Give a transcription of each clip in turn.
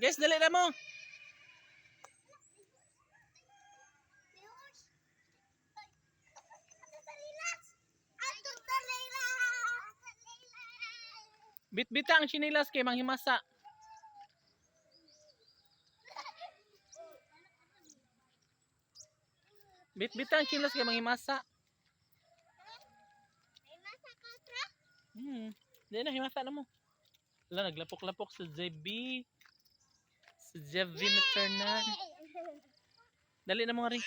Guys, dali na mo. Bit-bita ang chinilas kay manghimasa. Bit-bita ang chinilas kay manghimasa. Hmm. Di na, himasa na mo. Wala, naglapok-lapok sa JB. Sa JB Maternal. Dali na mo nga rin.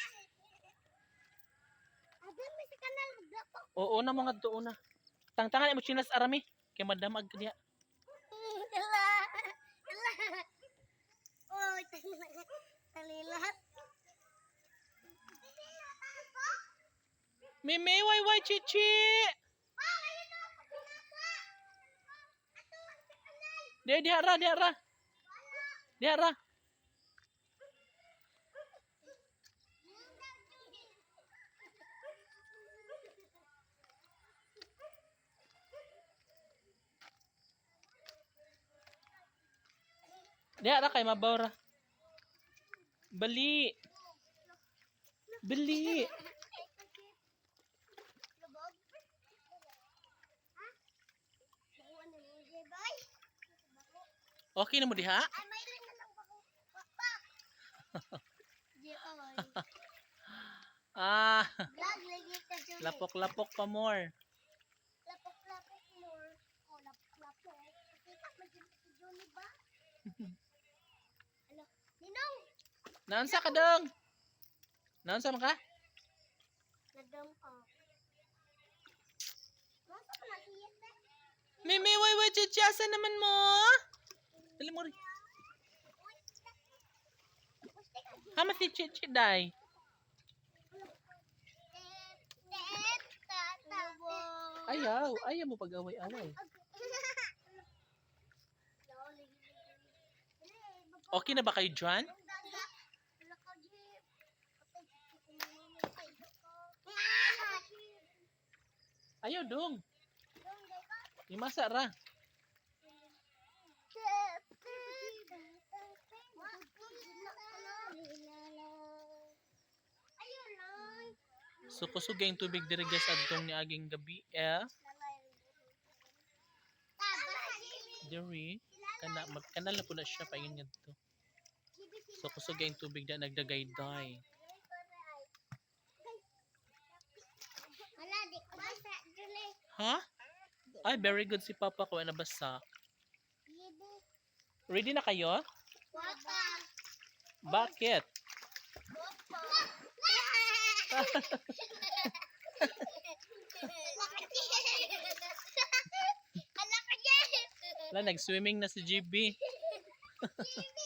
Oo na mga doon na. Tangtangan mo chinas arami. Kay madamag ka diya. Talilat. Mimi, why, why, chichi? Dia, dia, ra, dia, ra. Dia, ra. Dia, ra kay mabaw ra. Bali. Bali. Okay na mo diha? Lapok-lapok pa more. Lapok-lapok more. Oh, lapok-lapok. Kita dyan si Johnny ba? Ano? Ninong! Naansa ka dong? Naansa man ka? Nadong ko. Masa ko nakiyat na? Mimi, why, why, chichasa naman mo? Dali mo rin. Ka dyan. Hama si chichi, day. Ayaw, ayaw mo pag-away-away. Okay na ba kayo dyan? Ayaw dong. Imasa ra. So kusog yung tubig diri guys adtong ni aging gabi eh. Diri kana mag kanal na po na siya payon ngadto. So kusog yung tubig na nagdagay day. Wala, di ko basa. Dili. Ha? Ay, very good si Papa ko nabasa. Ready na kayo? Wapa. Bakit? Dyan! Wala, nag-swimming na si GB.